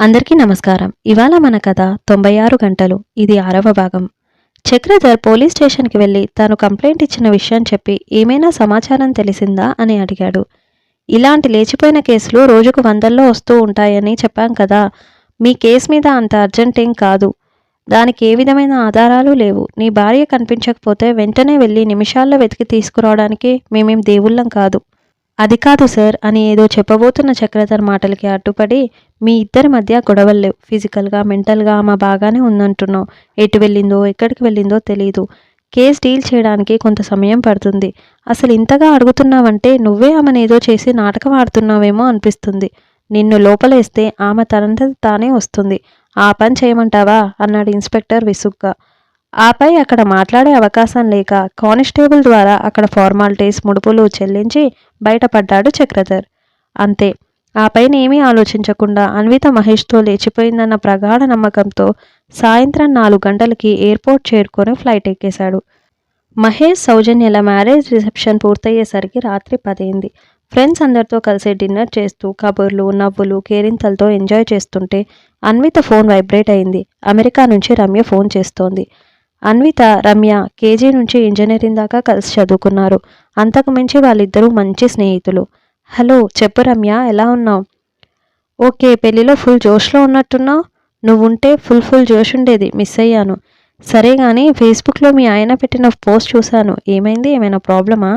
అందరికీ నమస్కారం. ఇవాళ మన కథ తొంభై ఆరు గంటలు. ఇది ఆరవ భాగం. చక్రధర్ పోలీస్ స్టేషన్కి వెళ్ళి తాను కంప్లైంట్ ఇచ్చిన విషయం చెప్పి ఏమైనా సమాచారం తెలిసిందా అని అడిగాడు. ఇలాంటి లేచిపోయిన కేసులు రోజుకు వందల్లో వస్తూ ఉంటాయని చెప్పాం కదా. మీ కేసు మీద అంత అర్జెంట్ ఏం కాదు. దానికి ఏ విధమైన ఆధారాలు లేవు. నీ భార్య కనిపించకపోతే వెంటనే వెళ్ళి నిమిషాల్లో వెతికి తీసుకురావడానికి మేమేం దేవుళ్ళం కాదు. అది కాదు సార్ అని ఏదో చెప్పబోతున్న చక్రధర్ మాటలకి అడ్డుపడి మీ ఇద్దరి మధ్య గొడవలు లేవు. ఫిజికల్గా మెంటల్గా ఆమె బాగానే ఉందంటున్నావు. ఎటు వెళ్ళిందో ఎక్కడికి వెళ్ళిందో తెలియదు కేస్ డీల్ చేయడానికి కొంత సమయం పడుతుంది. అసలు ఇంతగా అడుగుతున్నావంటే నువ్వే ఆమెను ఏదో చేసి నాటకం ఆడుతున్నావేమో అనిపిస్తుంది. నిన్ను లోపలేస్తే ఆమె తనంత తానే వస్తుంది. ఆ పని చేయమంటావా? అన్నాడు ఇన్స్పెక్టర్ విసుగ్గా. ఆపై అక్కడ మాట్లాడే అవకాశం లేక కానిస్టేబుల్ ద్వారా అక్కడ ఫార్మాలిటీస్ ముడుపులు చెల్లించి బయటపడ్డాడు చక్రధర్. అంతే. ఆ పైన ఏమీ ఆలోచించకుండా అన్విత మహేష్తో లేచిపోయిందన్న ప్రగాఢ నమ్మకంతో సాయంత్రం నాలుగు గంటలకి ఎయిర్పోర్ట్ చేరుకొని ఫ్లైట్ ఎక్కేశాడు. మహేష్ సౌజన్యల మ్యారేజ్ రిసెప్షన్ పూర్తయ్యేసరికి రాత్రి పదైంది. ఫ్రెండ్స్ అందరితో కలిసి డిన్నర్ చేస్తూ కబుర్లు నవ్వులు కేరింతలతో ఎంజాయ్ చేస్తుంటే అన్విత ఫోన్ వైబ్రేట్ అయింది. అమెరికా నుంచి రమ్య ఫోన్ చేస్తోంది. అన్విత రమ్య కేజీ నుంచి ఇంజనీరింగ్ దాకా కలిసి చదువుకున్నారు. అంతకు మించి వాళ్ళిద్దరూ మంచి స్నేహితులు. హలో చెప్పు రమ్య ఎలా ఉన్నావు? ఓకే పెళ్ళిలో ఫుల్ జోష్లో ఉన్నట్టున్నావు? నువ్వుంటే ఫుల్ ఫుల్ జోష్ ఉండేది మిస్ అయ్యాను. సరే కానీ ఫేస్బుక్లో మీ ఆయన పెట్టిన పోస్ట్ చూశాను. ఏమైంది? ఏమైనా ప్రాబ్లమా?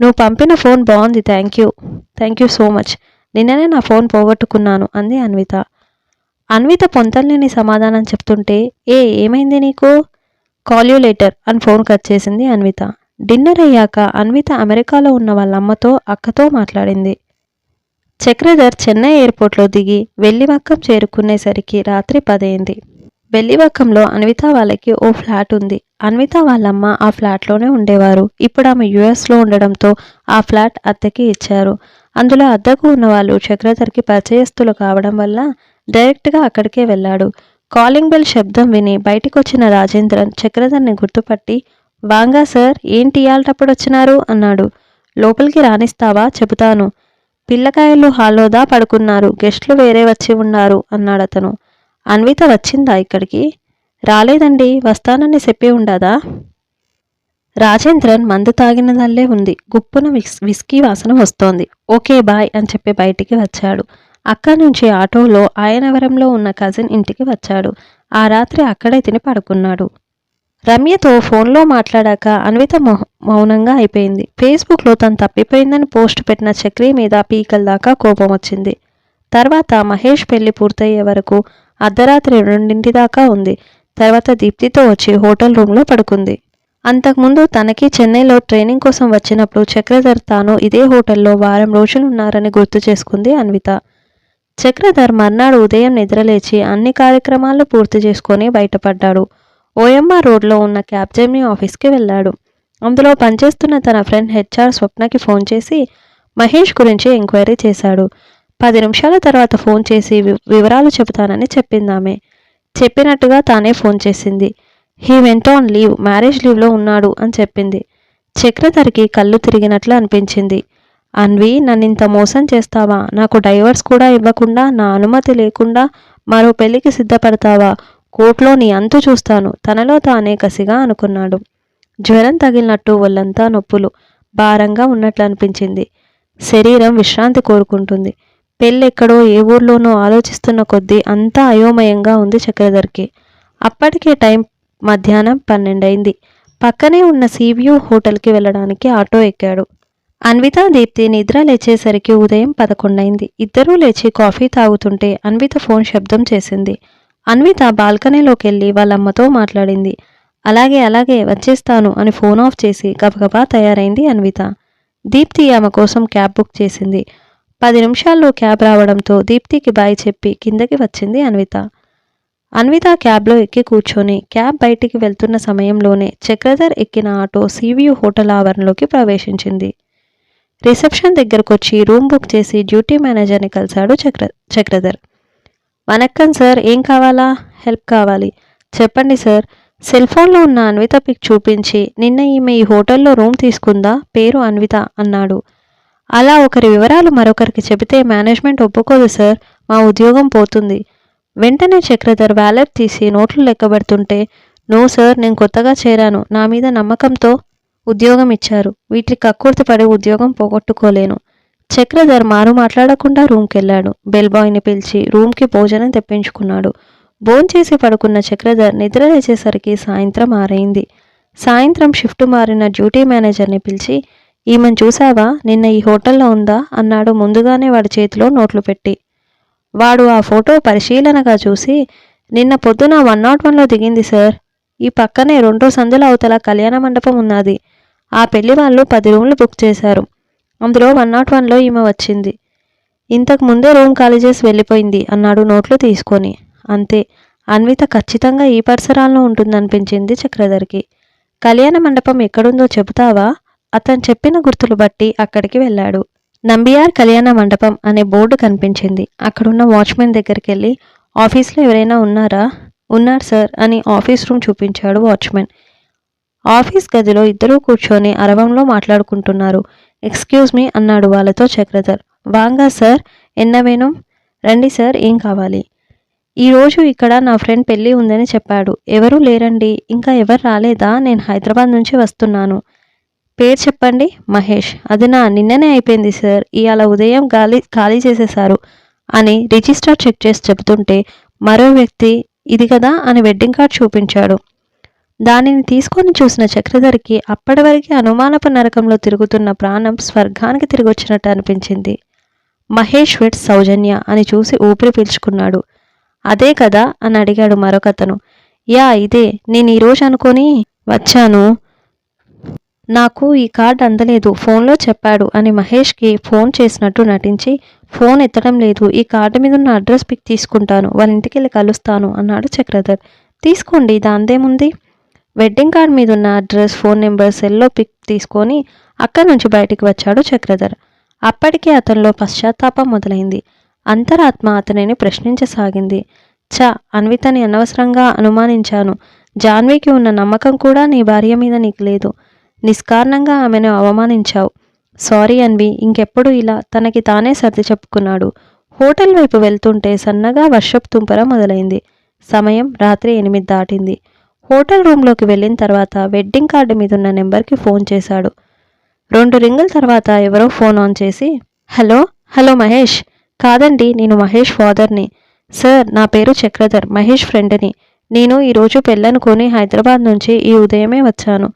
నువ్వు పంపిన ఫోన్ బాగుంది thank you. Thank you so much. నిన్ననే నా ఫోన్ పోగొట్టుకున్నాను అంది అన్విత. అన్విత పొంతలేని సమాధానం చెప్తుంటే ఏ ఏమైంది నీకు? కాల్ యూ లేటర్ అని ఫోన్ కట్ చేసింది అన్విత. డిన్నర్ అయ్యాక అన్విత అమెరికాలో ఉన్న వాళ్ళ అమ్మతో అక్కతో మాట్లాడింది. చక్రధర్ చెన్నై ఎయిర్పోర్ట్లో దిగి వెల్లివక్కం చేరుకునేసరికి రాత్రి పదైంది. వెల్లివక్కంలో అన్విత వాళ్ళకి ఓ ఫ్లాట్ ఉంది. అన్విత వాళ్ళమ్మ ఆ ఫ్లాట్లోనే ఉండేవారు. ఇప్పుడు ఆమె యుఎస్లో ఉండడంతో ఆ ఫ్లాట్ అద్దెకి ఇచ్చారు. అందులో అద్దెకు ఉన్నవాళ్ళు చక్రధర్కి పరిచయస్తులు కావడం వల్ల డైరెక్ట్గా అక్కడికే వెళ్ళాడు. కాలింగ్ బెల్ శబ్దం విని బయటికొచ్చిన రాజేంద్రన్ చక్రధర్ని గుర్తుపట్టి వాంగా సార్ ఏంటి ఇయాలటప్పుడు వచ్చినారు? అన్నాడు. లోపలికి రానిస్తావా? చెబుతాను. పిల్లకాయలు హాల్లోదా పడుకున్నారు గెస్ట్లు వేరే వచ్చి ఉన్నారు అన్నాడతను. అన్విత వచ్చిందా ఇక్కడికి? రాలేదండి వస్తానని చెప్పి ఉండదా? రాజేంద్రన్ మందు తాగినదల్లే ఉంది. గుప్పున విస్ విస్కీ వాసన వస్తోంది. ఓకే బాయ్ అని చెప్పి బయటికి వచ్చాడు. అక్కడి నుంచి ఆటోలో ఆయనవరంలో ఉన్న కజిన్ ఇంటికి వచ్చాడు. ఆ రాత్రి అక్కడే తిని పడుకున్నాడు. రమ్యతో ఫోన్లో మాట్లాడాక అన్విత మౌ- మౌనంగా అయిపోయింది. ఫేస్బుక్లో తను తప్పిపోయిందని పోస్ట్ పెట్టిన చక్రి మీద పీకల దాకా కోపం వచ్చింది. తర్వాత మహేష్ పెళ్ళి పూర్తయ్యే వరకు అర్ధరాత్రి రెండింటి దాకా ఉంది. తర్వాత దీప్తితో వచ్చి హోటల్ రూమ్లో పడుకుంది. అంతకుముందు తనకి చెన్నైలో ట్రైనింగ్ కోసం వచ్చినప్పుడు చక్రధర్ తాను ఇదే హోటల్లో వారం రోజులు ఉన్నారని గుర్తు చేసుకుంది అన్విత. చక్రధర్ మర్నాడు ఉదయం నిద్రలేచి అన్ని కార్యక్రమాలు పూర్తి చేసుకొని బయటపడ్డాడు. ఓఎంఆర్ రోడ్లో ఉన్న క్యాబ్జెమ్నీ ఆఫీస్కి వెళ్ళాడు. అందులో పనిచేస్తున్న తన ఫ్రెండ్ హెచ్ఆర్ స్వప్నకి ఫోన్ చేసి మహేష్ గురించి ఎంక్వైరీ చేశాడు. పది నిమిషాల తర్వాత ఫోన్ చేసి వి- వివరాలు చెబుతానని చెప్పింది ఆమె. చెప్పినట్టుగా తానే ఫోన్ చేసింది. He went on leave marriage లీవ్లో ఉన్నాడు అని చెప్పింది. చక్రధర్కి కళ్ళు తిరిగినట్లు అనిపించింది. అన్వి నన్ను ఇంత మోసం చేస్తావా? నాకు డైవర్స్ కూడా ఇవ్వకుండా నా అనుమతి లేకుండా మరో పెళ్ళికి సిద్ధపడతావా? కోర్టులో నీ అంతు చూస్తాను. తనలో తానే కసిగా అనుకున్నాడు. జ్వరం తగిలినట్టు ఒళ్ళంతా నొప్పులు. భారంగా ఉన్నట్లు అనిపించింది. శరీరం విశ్రాంతి కోరుకుంటుంది. పెళ్ళెక్కడో ఏ ఊర్లోనో ఆలోచిస్తున్న కొద్దీ అంతా అయోమయంగా ఉంది చక్రధర్కి. అప్పటికే టైం మధ్యాహ్నం పన్నెండైంది. పక్కనే ఉన్న సీవ్యూ హోటల్కి వెళ్ళడానికి ఆటో ఎక్కాడు. అన్విత దీప్తి నిద్ర లేచేసరికి ఉదయం పదకొండైంది. ఇద్దరూ లేచి కాఫీ తాగుతుంటే అన్విత ఫోన్ శబ్దం చేసింది. అన్విత బాల్కనీలోకి వెళ్ళి వాళ్ళమ్మతో మాట్లాడింది. అలాగే అలాగే వచ్చేస్తాను అని ఫోన్ ఆఫ్ చేసి గబగబా తయారైంది అన్విత. దీప్తి ఆమె కోసం క్యాబ్ బుక్ చేసింది. పది నిమిషాల్లో క్యాబ్ రావడంతో దీప్తికి బాయ్ చెప్పి కిందకి వచ్చింది అన్విత. అన్విత క్యాబ్లో ఎక్కి కూర్చొని క్యాబ్ బయటికి వెళ్తున్న సమయంలోనే చక్రధర్ ఎక్కిన ఆటో సీవ్యూ హోటల్ ఆవరణలోకి ప్రవేశించింది. రిసెప్షన్ దగ్గరకు వచ్చి రూమ్ బుక్ చేసి డ్యూటీ మేనేజర్ని కలిశాడు చక్ర చక్రధర్. వనక్కం సార్ ఏం కావాలా? హెల్ప్ కావాలి. చెప్పండి సార్. సెల్ ఫోన్లో ఉన్న అన్విత పిక్ చూపించి నిన్న ఈమె ఈ హోటల్లో రూమ్ తీసుకుందా? పేరు అన్విత అన్నాడు. అలా ఒకరి వివరాలు మరొకరికి చెబితే మేనేజ్మెంట్ ఒప్పుకోదు సార్. మా ఉద్యోగం పోతుంది. వెంటనే చక్రధర్ వ్యాలెట్ తీసి నోట్లు లెక్కబెడుతుంటే నో సార్ నేను కొత్తగా చేరాను. నా మీద నమ్మకంతో ఉద్యోగం ఇచ్చారు వీటికి కక్కుర్తి పడి ఉద్యోగం పోగొట్టుకోలేను. చక్రధర్ మారు మాట్లాడకుండా రూమ్కి వెళ్ళాడు పిలిచి రూమ్కి భోజనం తెప్పించుకున్నాడు. భోంచేసి పడుకున్న చక్రధర్ నిద్ర లేచేసరికి సాయంత్రం ఆరైంది. సాయంత్రం షిఫ్ట్ మారిన డ్యూటీ మేనేజర్ని పిలిచి ఈమెను చూసావా నిన్న ఈ హోటల్లో ఉందా? అన్నాడు ముందుగానే వాడి చేతిలో నోట్లు పెట్టి. వాడు ఆ ఫోటో పరిశీలనగా చూసి నిన్న పొద్దున వన్ నాట్ వన్లో దిగింది సార్. ఈ పక్కనే రెండో సందుల అవతల కళ్యాణ మండపం ఉన్నది. ఆ పెళ్ళి వాళ్ళు పది రూమ్లు బుక్ చేశారు. అందులో వన్ నాట్ వన్లో ఈమె వచ్చింది. ఇంతకు ముందే రూమ్ ఖాళీ చేసి వెళ్ళిపోయింది అన్నాడు నోట్లు తీసుకొని. అంతే. అన్విత ఖచ్చితంగా ఈ పరిసరాల్లో ఉంటుందనిపించింది చక్రధర్కి. కళ్యాణ మండపం ఎక్కడుందో చెబుతావా? అతను చెప్పిన గుర్తులు బట్టి అక్కడికి వెళ్ళాడు. నంబియార్ కళ్యాణ మండపం అనే బోర్డు కనిపించింది. అక్కడున్న వాచ్మెన్ దగ్గరికి వెళ్ళి ఆఫీస్లో ఎవరైనా ఉన్నారా? ఉన్నారు సార్ అని ఆఫీస్ రూమ్ చూపించాడు వాచ్మెన్. ఆఫీస్ గదిలో ఇద్దరూ కూర్చొని అరవంలో మాట్లాడుకుంటున్నారు. ఎక్స్క్యూజ్ మీ అన్నాడు వాళ్ళతో చక్రధర్. వాంగా సార్ ఎన్నవేను? రండి సార్ ఏం కావాలి? ఈరోజు ఇక్కడ నా ఫ్రెండ్ పెళ్ళి ఉందని చెప్పాడు. ఎవరూ లేరండి. ఇంకా ఎవరు రాలేదా? నేను హైదరాబాద్ నుంచి వస్తున్నాను. పేరు చెప్పండి? మహేష్. అది నా నిన్ననే అయిపోయింది సార్. ఇవాళ ఉదయం గాలి ఖాళీ చేసేశారు అని రిజిస్టర్ చెక్ చేసి చెబుతుంటే మరో వ్యక్తి ఇది కదా అని వెడ్డింగ్ కార్డ్ చూపించాడు. దానిని తీసుకొని చూసిన చక్రధర్కి అప్పటివరకు అనుమానపు నరకంలో తిరుగుతున్న ప్రాణం స్వర్గానికి తిరిగొచ్చినట్టు అనిపించింది. మహేష్ విట్ సౌజన్య అని చూసి ఊపిరి పీల్చుకున్నాడు. అదే కదా అని అడిగాడు మరొకతను. యా ఇదే. నేను ఈరోజు అనుకొని వచ్చాను. నాకు ఈ కార్డ్ అందలేదు. ఫోన్లో చెప్పాడు అని మహేష్కి ఫోన్ చేసినట్టు నటించి ఫోన్ ఎత్తడం లేదు. ఈ కార్డు మీద ఉన్న అడ్రస్ పిక్ తీసుకుంటాను. వాళ్ళ ఇంటికి వెళ్ళి కలుస్తాను అన్నాడు చక్రధర్. తీసుకోండి దాందేముంది వెడ్డింగ్ కార్డ్ మీద ఉన్న అడ్రస్ ఫోన్ నెంబర్ సెల్లో పిక్ తీసుకొని అక్కడి నుంచి బయటికి వచ్చాడు చక్రధర్. అప్పటికే అతనిలో పశ్చాత్తాపం మొదలైంది. అంతరాత్మ అతనిని ప్రశ్నించసాగింది. చ అన్వితని అనవసరంగా అనుమానించాను. జాన్వీకి ఉన్న నమ్మకం కూడా నీ భార్య మీద నీకు లేదు. నిష్కారణంగా ఆమెను అవమానించావు. సారీ అన్వి ఇంకెప్పుడు ఇలా? తనకి తానే సర్ది చెప్పుకున్నాడు. హోటల్ వైపు వెళ్తుంటే సన్నగా వర్షపు తుంపర మొదలైంది. సమయం రాత్రి ఎనిమిది దాటింది. హోటల్ రూమ్లోకి వెళ్ళిన తర్వాత వెడ్డింగ్ కార్డు మీద ఉన్న నెంబర్కి ఫోన్ చేశాడు. రెండు రింగుల తర్వాత ఎవరో ఫోన్ ఆన్ చేసి హలో హలో మహేష్. కాదండి నేను మహేష్ ఫాదర్ని. సార్ నా పేరు చక్రధర్. మహేష్ ఫ్రెండ్ని. నేను ఈరోజు పెళ్ళనుకొని హైదరాబాద్ నుంచి ఈ ఉదయమే వచ్చాను.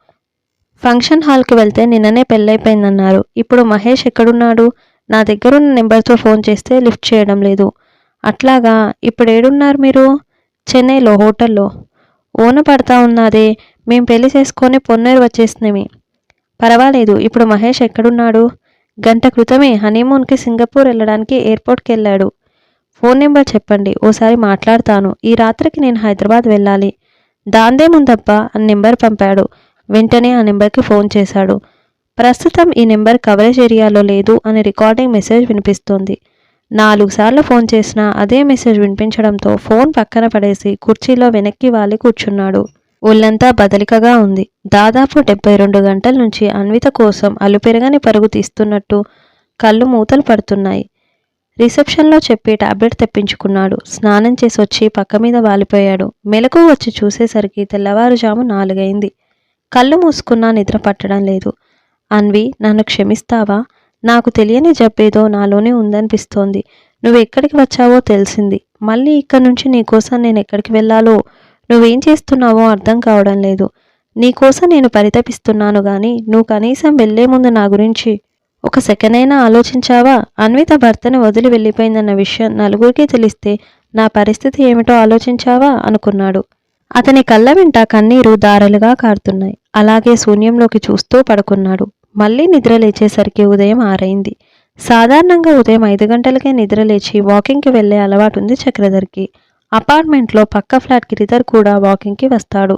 ఫంక్షన్ హాల్కి వెళ్తే నిన్ననే పెళ్ళైపోయిందన్నారు. ఇప్పుడు మహేష్ ఎక్కడున్నాడు? నా దగ్గరున్న నెంబర్తో ఫోన్ చేస్తే లిఫ్ట్ చేయడం లేదు. అట్లాగా ఇప్పుడు ఏడున్నారు మీరు? చెన్నైలో హోటల్లో. ఓన పడతా ఉన్నదే మేం పెళ్ళి చేసుకొని పొన్నేరు వచ్చేసినవి పర్వాలేదు ఇప్పుడు మహేష్ ఎక్కడున్నాడు? గంట క్రితమే హనీమూన్కి సింగపూర్ వెళ్ళడానికి ఎయిర్పోర్ట్కి వెళ్ళాడు ఫోన్ నెంబర్ చెప్పండి ఓసారి మాట్లాడతాను. ఈ రాత్రికి నేను హైదరాబాద్ వెళ్ళాలి. దాందేముందబ్బా అని నెంబర్ పంపాడు. వెంటనే ఆ నెంబర్కి ఫోన్ చేశాడు. ప్రస్తుతం ఈ నెంబర్ కవరేజ్ ఏరియాలో లేదు అని రికార్డింగ్ మెసేజ్ వినిపిస్తోంది. నాలుగు సార్లు ఫోన్ చేసినా అదే మెసేజ్ వినిపించడంతో ఫోన్ పక్కన పడేసి కుర్చీలో వెనక్కి వాలి కూర్చున్నాడు. ఒళ్ళంతా బదలికగా ఉంది. దాదాపు డెబ్బై రెండు గంటల నుంచి అన్విత కోసం అలుపెరగని పరుగు తీస్తున్నట్టు కళ్ళు మూతలు పడుతున్నాయి. రిసెప్షన్లో చెప్పి టాబ్లెట్ తెప్పించుకున్నాడు. స్నానం చేసి వచ్చి పక్క మీద వాలిపోయాడు. మెలకు వచ్చి చూసేసరికి తెల్లవారుజాము నాలుగైంది. కళ్ళు మూసుకున్నా నిద్ర పట్టడం లేదు. అన్వి నన్ను క్షమిస్తావా? నాకు తెలియని జబ్బేదో నాలోనే ఉందనిపిస్తోంది. నువ్వు ఎక్కడికి వచ్చావో తెలిసింది. మళ్ళీ ఇక్కడి నుంచి నీకోసం నేను ఎక్కడికి వెళ్ళాలో నువ్వేం చేస్తున్నావో అర్థం కావడం లేదు. నీకోసం నేను పరితపిస్తున్నాను కానీ నువ్వు కనీసం వెళ్ళే ముందు నా గురించి ఒక సెకండ్ అయినా ఆలోచించావా? అన్విత భర్తని వదిలి వెళ్ళిపోయిందన్న విషయం నలుగురికి తెలిస్తే నా పరిస్థితి ఏమిటో ఆలోచించావా? అనుకున్నాడు. అతని కళ్ళ వెంట కన్నీరు దారలుగా కారుతున్నాయి. అలాగే శూన్యంలోకి చూస్తూ పడుకున్నాడు. మళ్ళీ నిద్ర లేచేసరికి ఉదయం ఆరైంది. సాధారణంగా ఉదయం ఐదు గంటలకే నిద్ర లేచి వాకింగ్కి వెళ్ళే అలవాటు ఉంది చక్రధర్కి. అపార్ట్మెంట్లో పక్క ఫ్లాట్ గిరిధర్ కూడా వాకింగ్కి వస్తాడు.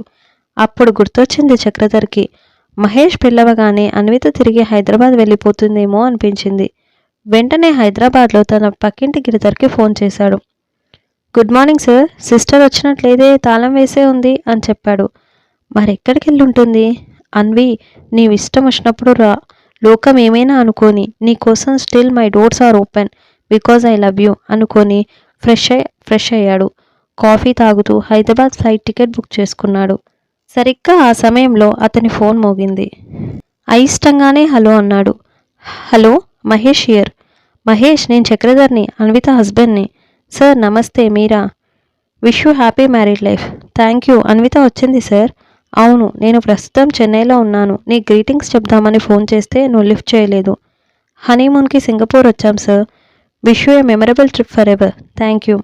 అప్పుడు గుర్తొచ్చింది చక్రధర్కి. మహేష్ పిల్లవగానే అన్విత తిరిగి హైదరాబాద్ వెళ్ళిపోతుందేమో అనిపించింది. వెంటనే హైదరాబాద్లో తన పక్కింటి గిరిధర్కి ఫోన్ చేశాడు. గుడ్ మార్నింగ్ సార్ సిస్టర్ వచ్చినట్లేదే తాళం వేసే ఉంది అని చెప్పాడు. మరెక్కడికి వెళ్ళుంటుంది అన్వి నీవు ఇష్టం వచ్చినప్పుడు రా. లోకం ఏమైనా అనుకోని నీ కోసం still my doors are open because I love you అనుకొని ఫ్రెష్ అయ్యి ఫ్రెష్ అయ్యాడు. కాఫీ తాగుతూ హైదరాబాద్ ఫ్లైట్ టికెట్ బుక్ చేసుకున్నాడు. సరిగ్గా ఆ సమయంలో అతని ఫోన్ మోగింది. అయిష్టంగానే హలో అన్నాడు. Hello Mahesh here. మహేష్ నేను చక్రధర్ని అన్విత హస్బెండ్ని. సార్ నమస్తే మీరా? Wish you happy married life. Thank you. Anvita వచ్చింది సార్. అవును నేను ప్రస్తుతం చెన్నైలో ఉన్నాను. నీ గ్రీటింగ్స్ చెప్దామని ఫోన్ చేస్తే నువ్వు లిఫ్ట్ చేయలేదు. హనీమూన్కి సింగపూర్ వచ్చాం sir. Wish you a memorable trip for ever thank you.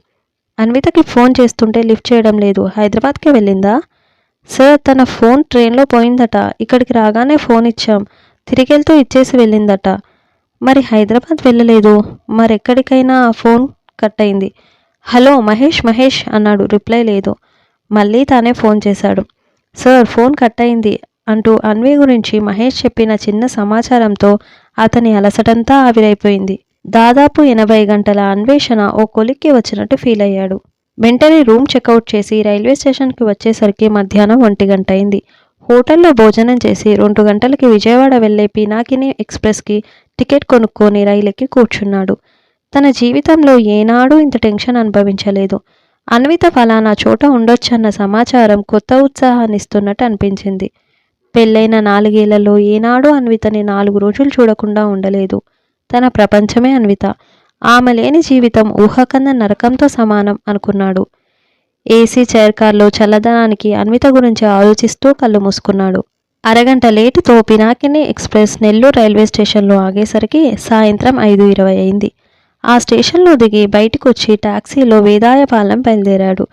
అన్వితకి phone చేస్తుంటే లిఫ్ట్ చేయడం లేదు. హైదరాబాద్కి వెళ్ళిందా? సార్ తన ఫోన్ ట్రైన్లో పోయిందట. ఇక్కడికి రాగానే ఫోన్ ఇచ్చాం. తిరిగెళ్తూ ఇచ్చేసి వెళ్ళిందట. మరి హైదరాబాద్ వెళ్ళలేదు. మరెక్కడికైనా ఫోన్ కట్ అయింది హలో మహేష్ మహేష్ అన్నాడు. రిప్లై లేదు. మళ్ళీ తానే ఫోన్ చేశాడు. సార్ ఫోన్ కట్ అయింది అంటూ అన్వి గురించి మహేష్ చెప్పిన చిన్న సమాచారంతో అతని అలసటంతా ఆవిరైపోయింది. దాదాపు ఎనభై గంటల అన్వేషణ ఓ కొలిక్కి వచ్చినట్టు ఫీల్ అయ్యాడు. వెంటనే రూమ్ చెక్అవుట్ చేసి రైల్వే స్టేషన్కి వచ్చేసరికి మధ్యాహ్నం ఒంటి గంట అయింది. హోటల్లో భోజనం చేసి రెండు గంటలకి విజయవాడ వెళ్ళే పినాకిని ఎక్స్ప్రెస్కి టికెట్ కొనుక్కొని రైలెక్కి కూర్చున్నాడు. తన జీవితంలో ఏనాడూ ఇంత టెన్షన్ అనుభవించలేదు. అన్విత ఫలానా చోట ఉండొచ్చన్న సమాచారం కొత్త ఉత్సాహాన్ని ఇస్తున్నట్టు అనిపించింది. పెళ్ళైన నాలుగేళ్ళలో ఏనాడూ అన్వితని నాలుగు రోజులు చూడకుండా ఉండలేదు. తన ప్రపంచమే అన్విత. ఆమె లేని జీవితం ఊహకంద నరకంతో సమానం అనుకున్నాడు. ఏసీ చైర్ కార్లో చల్లదనానికి అన్విత గురించి ఆలోచిస్తూ కళ్ళు మూసుకున్నాడు. అరగంట లేటుతో పినాకిని ఎక్స్ప్రెస్ నెల్లూరు రైల్వే స్టేషన్లో ఆగేసరికి సాయంత్రం ఐదు ఇరవై అయింది. ఆ స్టేషన్లో దిగి బయటకు వచ్చి టాక్సీలో వేదాయపాలెం బయలుదేరాడు.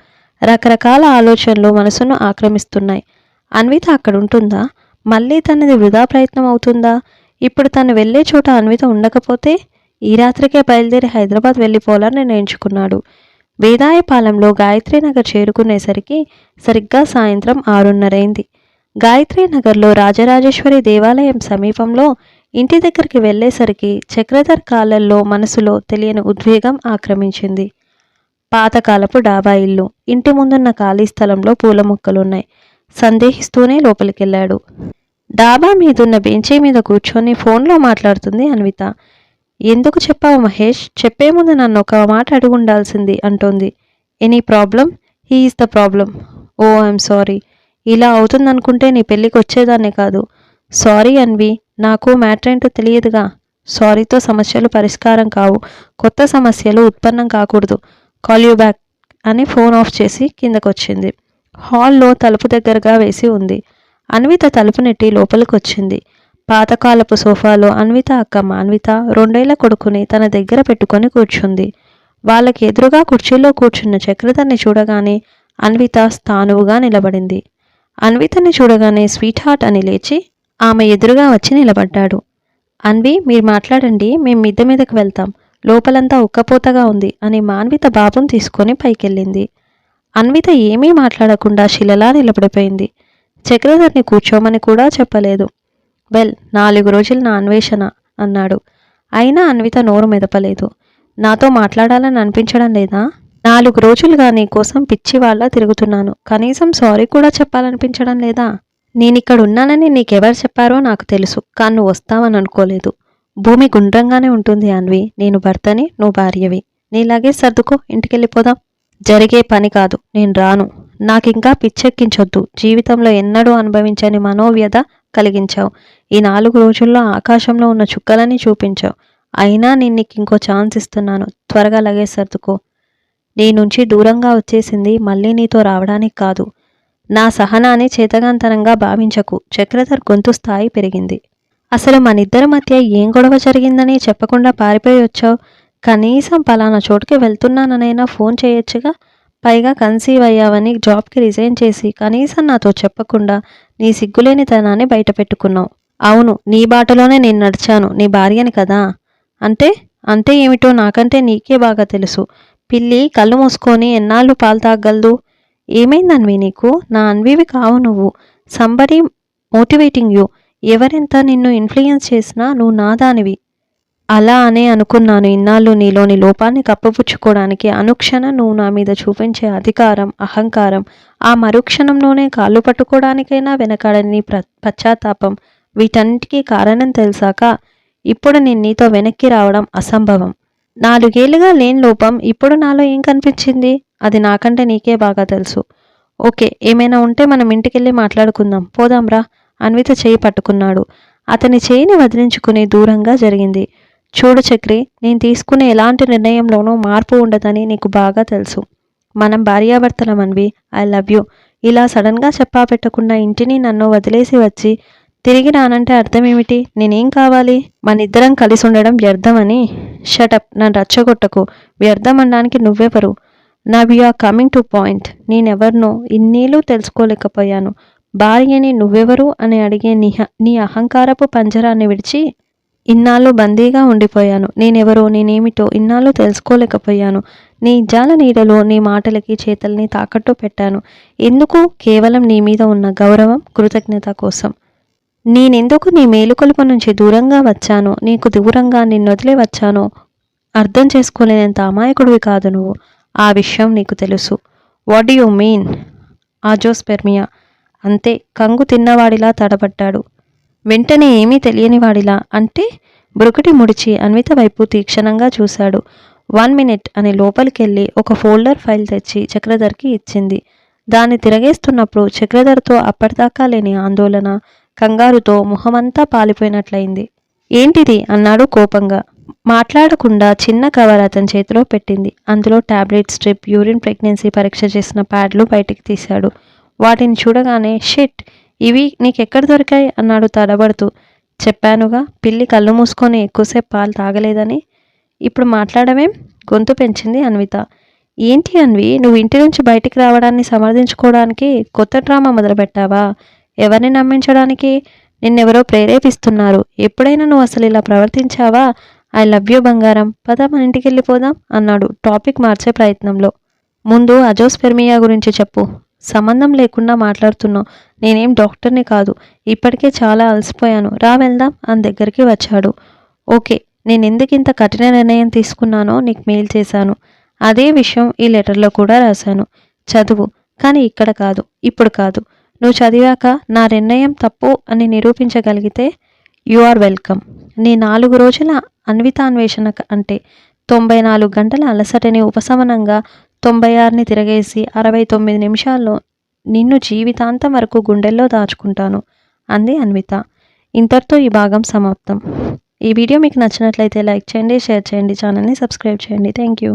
రకరకాల ఆలోచనలు మనసును ఆక్రమిస్తున్నాయి. అన్విత అక్కడ ఉంటుందా మళ్ళీ తనది వృధా ప్రయత్నం అవుతుందా? ఇప్పుడు తను వెళ్ళే చోట అన్విత ఉండకపోతే ఈ రాత్రికే బయలుదేరి హైదరాబాద్ వెళ్ళిపోవాలని నిర్ణయించుకున్నాడు. వేదాయపాలెంలో గాయత్రి నగర్ చేరుకునేసరికి సరిగ్గా సాయంత్రం ఆరున్నరైంది. గాయత్రి నగర్లో రాజరాజేశ్వరి దేవాలయం సమీపంలో ఇంటి దగ్గరికి వెళ్ళేసరికి చక్రధర్ కాలల్లో మనసులో తెలియని ఉద్వేగం ఆక్రమించింది. పాతకాలపు డాబా ఇల్లు ఇంటి ముందున్న ఖాళీ స్థలంలో పూల మొక్కలున్నాయి. సందేహిస్తూనే లోపలికెళ్ళాడు. డాబా మీదున్న బెంచీ మీద కూర్చొని ఫోన్లో మాట్లాడుతుంది అన్విత. ఎందుకు చెప్పావు మహేష్? చెప్పే ముందు నన్ను ఒక మాట అడుగుండాల్సింది అంటోంది. Any problem? He is the problem. Oh I'm sorry. ఇలా అవుతుందనుకుంటే నీ పెళ్ళికి వచ్చేదాన్నే కాదు. సారీ అన్వి. నాకు మ్యాట్రేంటో తెలియదుగా. సారీతో సమస్యలు పరిష్కారం కావు. కొత్త సమస్యలు ఉత్పన్నం కాకూడదు. కాల్ యూ బ్యాక్ అని ఫోన్ ఆఫ్ చేసి కిందకొచ్చింది. హాల్లో తలుపు దగ్గరగా వేసి ఉంది. అన్విత తలుపు నెట్టి లోపలికి వచ్చింది పాతకాలపు సోఫాలో అన్విత అక్క మాన్విత రెండేళ్ళ కొడుకుని తన దగ్గర పెట్టుకొని కూర్చుంది. వాళ్ళకి ఎదురుగా కుర్చీలో కూర్చున్న చక్రధర్ని చూడగానే అన్విత స్థానువుగా నిలబడింది. అన్వితని చూడగానే స్వీట్ హార్ట్ అని లేచి ఆమె ఎదురుగా వచ్చి నిలబడ్డాడు. అన్వి మీరు మాట్లాడండి. మేము మిద్దె మీదకి వెళ్తాం. లోపలంతా ఉక్కపోతగా ఉంది అని మాన్విత బాబును తీసుకొని పైకెళ్ళింది. అన్విత ఏమీ మాట్లాడకుండా శిలలా నిలబడిపోయింది. చక్రధర్ని కూర్చోమని కూడా చెప్పలేదు. వెల్ నాలుగు రోజులు నా అన్వేషణ అన్నాడు. అయినా అన్విత నోరు మెదపలేదు. నాతో మాట్లాడాలని అనిపించడం లేదా? నాలుగు రోజులుగా నీ కోసం పిచ్చి వాళ్ళ తిరుగుతున్నాను. కనీసం సారీ కూడా చెప్పాలనిపించడం లేదా? నేనిక్కడ ఉన్నానని నీకెవరు చెప్పారో నాకు తెలుసు కానీ నువ్వు వస్తావని అనుకోలేదు. భూమి గుండ్రంగానే ఉంటుంది అన్వి. నేను భర్తని నువ్వు భార్యవి. నీలాగే సర్దుకో ఇంటికెళ్ళిపోదాం. జరిగే పని కాదు నేను రాను. నాకింకా పిచ్చెక్కించొద్దు. జీవితంలో ఎన్నడూ అనుభవించని మనోవ్యధ కలిగించావు. ఈ నాలుగు రోజుల్లో ఆకాశంలో ఉన్న చుక్కలని చూపించావు. అయినా నేను నీకు ఇంకో ఛాన్స్ ఇస్తున్నాను. త్వరగా లగేజ్ సర్దుకో. నీ నుంచి దూరంగా వచ్చేసింది మళ్ళీ నీతో రావడానికి కాదు. నా సహనాన్ని చేతగాంతనంగా భావించకు. చక్రధర్ గొంతు స్థాయి పెరిగింది. అసలు మనిద్దరి మధ్య ఏం గొడవ జరిగిందని చెప్పకుండా పారిపోయి వచ్చావు. కనీసం పలానా చోటుకి వెళ్తున్నాననైనా ఫోన్ చేయొచ్చుగా? పైగా కన్సీవ్ అయ్యావని జాబ్కి రిజైన్ చేసి కనీసం నాతో చెప్పకుండా నీ సిగ్గులేనితనాన్ని బయట పెట్టుకున్నావు అవును నీ బాటలోనే నేను నడిచాను. నీ భార్యని కదా? అంటే? అంటే ఏమిటో నాకంటే నీకే బాగా తెలుసు. పిల్లి కళ్ళు మూసుకొని ఎన్నాళ్ళు పాలు తాగలదు ఏమైందన్వి నీకు? నా అన్వివి కావు నువ్వు. Somebody motivating you. ఎవరెంత నిన్ను ఇన్ఫ్లుయెన్స్ చేసినా నువ్వు నా దానివి అలా అనే అనుకున్నాను. ఇన్నాళ్ళు నీలోని లోపాన్ని కప్పపుచ్చుకోవడానికి అనుక్షణం నువ్వు నా మీద చూపించే అధికారం అహంకారం ఆ మరుక్షణంలోనే కాళ్ళు పట్టుకోవడానికైనా వెనకాడని ప్ర పశ్చాత్తాపం వీటన్నిటికీ కారణం తెలిసాక ఇప్పుడు నేను నీతో వెనక్కి రావడం అసంభవం. నాలుగేళ్ళుగా లేని లోపం ఇప్పుడు నాలో ఏం కనిపించింది? అది నాకంటే నీకే బాగా తెలుసు. ఓకే ఏమైనా ఉంటే మనం ఇంటికెళ్ళి మాట్లాడుకుందాం. పోదాంరా అన్విత చేయి పట్టుకున్నాడు. అతని చేయిని వదిలించుకుని దూరంగా జరిగింది. చూడు చక్రి నేను తీసుకునే ఎలాంటి నిర్ణయంలోనూ మార్పు ఉండదని నీకు బాగా తెలుసు. మనం భార్యాభర్తలమన్వి ఐ లవ్ యూ. ఇలా సడన్గా చెప్పా పెట్టకుండా ఇంటిని నన్ను వదిలేసి వచ్చి తిరిగి రానంటే అర్థమేమిటి? నేనేం కావాలి? మన ఇద్దరం కలిసి ఉండడం వ్యర్థమని? షటప్ నన్ను రచ్చగొట్టకు. వ్యర్థం అనడానికి నువ్వెవరు? నా we are coming to point నేనెవరినో? ఇన్నేళ్ళు తెలుసుకోలేకపోయాను. భార్యని నువ్వెవరు? అని అడిగే నీ నీ అహంకారపు పంజరాన్ని విడిచి ఇన్నాళ్ళు బందీగా ఉండిపోయాను. నేనెవరో? నేనేమిటో? ఇన్నాళ్ళు తెలుసుకోలేకపోయాను. నీ జాల నీడలో నీ మాటలకి చేతల్ని తాకట్టు పెట్టాను. ఎందుకు? కేవలం నీ మీద ఉన్న గౌరవం కృతజ్ఞత కోసం. నేనెందుకు నీ మేలుకొలుపు నుంచి దూరంగా వచ్చానో? నీకు దూరంగా నిన్నొదిలి వచ్చానో. అర్థం చేసుకోలేనంత అమాయకుడివి కాదు నువ్వు. ఆ విషయం నీకు తెలుసు. వాట్ యు మీన్ ఆజోస్పెర్మియా అంతే కంగు తిన్నవాడిలా తడబడ్డాడు. వెంటనే ఏమీ తెలియనివాడిలా అంటే బ్రుకుటి ముడిచి అన్విత వైపు తీక్షణంగా చూశాడు. వన్ మినిట్ అని లోపలికెళ్ళి ఒక ఫోల్డర్ ఫైల్ తెచ్చి చక్రధర్కి ఇచ్చింది. దాన్ని తిరగేస్తున్నప్పుడు చక్రధర్తో అప్పటిదాకా లేని ఆందోళన కంగారుతో ముఖమంతా పాలిపోయినట్లయింది. ఏంటిది? అన్నాడు కోపంగా. మాట్లాడకుండా చిన్న కవర్ అతని చేతిలో పెట్టింది. అందులో టాబ్లెట్ స్ట్రిప్ యూరిన్ ప్రెగ్నెన్సీ పరీక్ష చేసిన ప్యాడ్లు బయటికి తీశాడు. వాటిని చూడగానే షిట్! ఇవి నీకెక్కడ దొరికాయి? అన్నాడు తడబడుతూ. చెప్పానుగా పిల్లి కళ్ళు మూసుకొని ఎక్కువసేపు పాలు తాగలేదని. ఇప్పుడు మాట్లాడమేం గొంతు పెంచింది అన్విత. ఏంటి అన్వి? నువ్వు ఇంటి నుంచి బయటికి రావడాన్ని సమర్థించుకోవడానికి కొత్త డ్రామా మొదలుపెట్టావా? ఎవరిని నమ్మించడానికి? నిన్నెవరో ప్రేరేపిస్తున్నారు. ఎప్పుడైనా నువ్వు అసలు ఇలా ప్రవర్తించావా? ఐ లవ్ యూ బంగారం. పద మన ఇంటికి వెళ్ళిపోదాం అన్నాడు. టాపిక్ మార్చే ప్రయత్నంలో. ముందు అజోస్పెర్మియా గురించి చెప్పు. సంబంధం లేకుండా మాట్లాడుతున్నావు. నేనేం డాక్టర్ని కాదు. ఇప్పటికే చాలా అలసిపోయాను. రా వెళ్దాం అని దగ్గరికి వచ్చాడు. ఓకే నేను ఎందుకు ఇంత కఠిన నిర్ణయం తీసుకున్నానో నీకు మెయిల్ చేశాను. అదే విషయం ఈ లెటర్లో కూడా రాశాను. చదువు. కానీ ఇక్కడ కాదు. ఇప్పుడు కాదు. నువ్వు చదివాక నా నిర్ణయం తప్పు అని నిరూపించగలిగితే యు ఆర్ వెల్కమ్. నీ నాలుగు రోజుల అన్వితాన్వేషణ అంటే తొంభై నాలుగు గంటల అలసటని ఉపశమనంగా తొంభై ఆరుని తిరగేసి అరవై తొమ్మిది నిమిషాల్లో నిన్ను జీవితాంతం వరకు గుండెల్లో దాచుకుంటాను అంది అన్విత. ఇంతటితో ఈ భాగం సమాప్తం. ఈ వీడియో మీకు నచ్చినట్లయితే లైక్ చేయండి షేర్ చేయండి ఛానల్ని సబ్స్క్రైబ్ చేయండి. Thank you